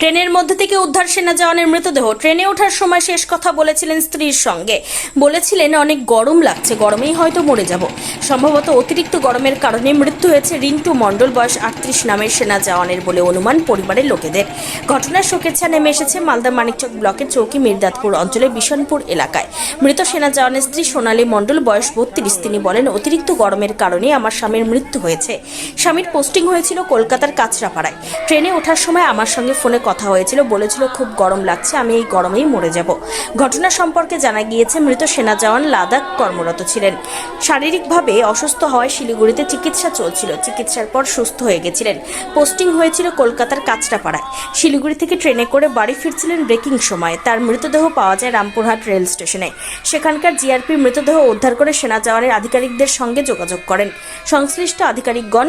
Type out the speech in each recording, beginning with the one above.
ট্রেনের মধ্যে থেকে উদ্ধার সেনা জওয়ানের মৃতদেহ। ট্রেনে ওঠার সময় শেষ কথা বলেছিলেন স্ত্রীর সঙ্গে। বলেছিলেন, অনেক গরম লাগছে, গরমেই হয়তো মরে যাব। সম্ভবত অতিরিক্ত গরমের কারণে মৃত্যু হয়েছে রিন্টু মণ্ডল, বয়স আটত্রিশ, নামের সেনা জওয়ানের বলে অনুমান পরিবারের লোকেদের। ঘটনার শোকের ছা নেমে এসেছে মালদা মানিকচক ব্লকের চৌকি মির্দাতপুর অঞ্চলের বিশনপুর এলাকায়। মৃত সেনা জওয়ানের স্ত্রী সোনালী মণ্ডল, বয়স বত্রিশ। তিনি বলেন, অতিরিক্ত গরমের কারণে আমার স্বামীর মৃত্যু হয়েছে। স্বামীর পোস্টিং হয়েছিল কলকাতার কাঁচরাপাড়ায়। ট্রেনে ওঠার সময় আমার সঙ্গে ফোনে কথা হয়েছিল, বলেছিল, খুব গরম লাগছে, আমি এই গরমেই মরে যাব। ঘটনা সম্পর্কে জানা গিয়েছে, মৃত সেনা জওয়ান লাদাখ কর্মরত ছিলেন। শারীরিকভাবে অসুস্থ হওয়ায় শিলিগুড়িতে চিকিৎসা চলছিল, চিকিৎসার পর সুস্থ হয়ে গেছিলেন। পোস্টিং হয়েছিল কলকাতার কাঁচরাপাড়ায়। শিলিগুড়ি থেকে ট্রেনে করে বাড়ি ফিরছিলেন ব্রেকিং সময়ে। তার মৃতদেহ পাওয়া যায় রামপুরহাট রেল স্টেশনে। সেখানকার জিআরপি মৃতদেহ উদ্ধার করে সেনা জওয়ানের আধিকারিকদের সঙ্গে যোগাযোগ করেন। সংশ্লিষ্ট আধিকারিকগণ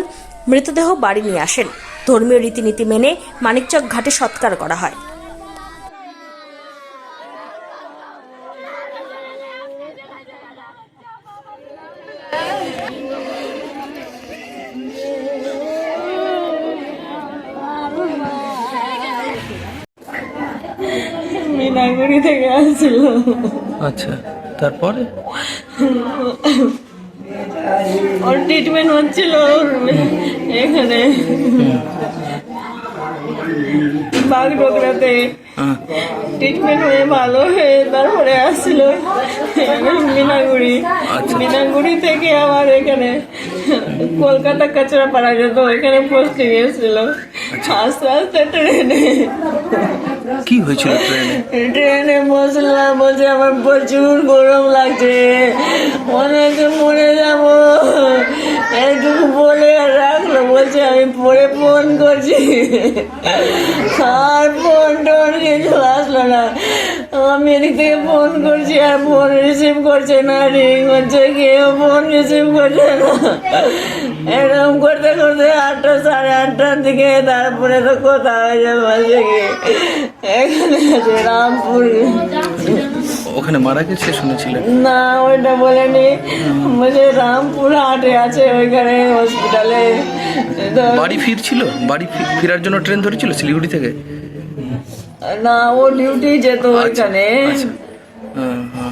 মৃতদেহ বাড়ি নিয়ে আসেন। ধর্মীয় রীতিনীতি মেনে মানিকচক ঘাটে সৎকার করা হয়। মিনাগুড়ি থেকে আসছিল আচ্ছা তারপরে? ওর ট্রিটমেন্ট হচ্ছিল এখানে। বাগডোগরাতে ট্রিটমেন্ট হয়ে ভালো হয়ে তারপরে আসছিল মিনাগুড়ি। আচ্ছা। মিনাগুড়ি থেকে আবার এখানে কলকাতা কাচরা পাড়া যেত এখানে পোস্টিং এসেছিল আস্তে আস্তে ট্রেনে কি হয়েছিল ট্রেনে? বসলাম, বলছে আমার প্রচুর গরম লাগছে। মনে মরে যাব। এইটুকু বলে রাখল, বলছে আমি পরে ফোন করছি। আর ফোন টোন কিছু আসলো না। আমি এদিক থেকে ফোন করছি, আর ফোন রিসিভ করছে না। রিং হচ্ছে, কেউ ফোন রিসিভ করছে না। এরকম করতে করতে আটটা, সাড়ে আটটার দিকে তারপরে তো কোথা হয়ে যাবে, বলছে রামপুর ওখানে মারা গেছে শুনেছিলেন না ওইটা বলেনি। বলছে রামপুর হাটে আছে ওইখানে হসপিটালে বাড়ি ফিরছিল? বাড়ি ফিরার জন্য ট্রেন ধরেছিল শিলিগুড়ি থেকে? না ও ডিউটি যেত ওইখানে। আচ্ছা। হ্যাঁ,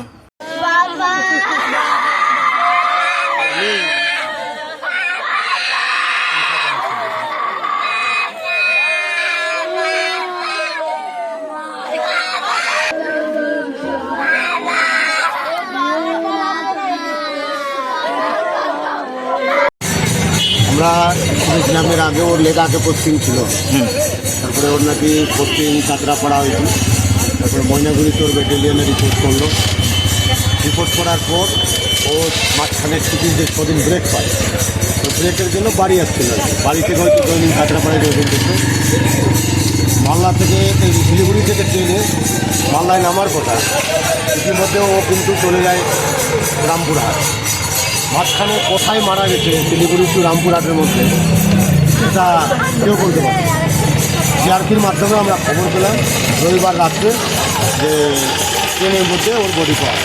এর আগে ওর লেদাকে পোস্টিং ছিল। তারপরে ওর নাকি পোস্টিং কাতরাপাড়া হয়েছিল। তারপরে ময়নাগুড়িতে ওর ব্যাটালিয়নে রিপোর্ট করল। রিপোর্ট করার পর ও মাঝখানে ছুটির যে ছদিন ব্রেক পায়। তো ব্রেকের জন্য বাড়ি আসছিল। বাড়ি থেকে হয়তো দৈনিক কাতরাপাড়ায় যোগদান করতো মালদা থেকে এই শিলিগুড়ি থেকে ট্রেনে মালদায় নামার কথা। ইতিমধ্যে ও কিন্তু চলে যায় রামপুরহাট। মাঝখানে কোথায় মারা গেছে শিলিগুড়ি টু রামপুরহাটের মধ্যে এটা কেউ বলতে পারে জিআরপির মাধ্যমে আমরা খবর পেলাম, রবিবার রাত্রে যে ট্রেনের মধ্যে ওর বডি পাওয়া।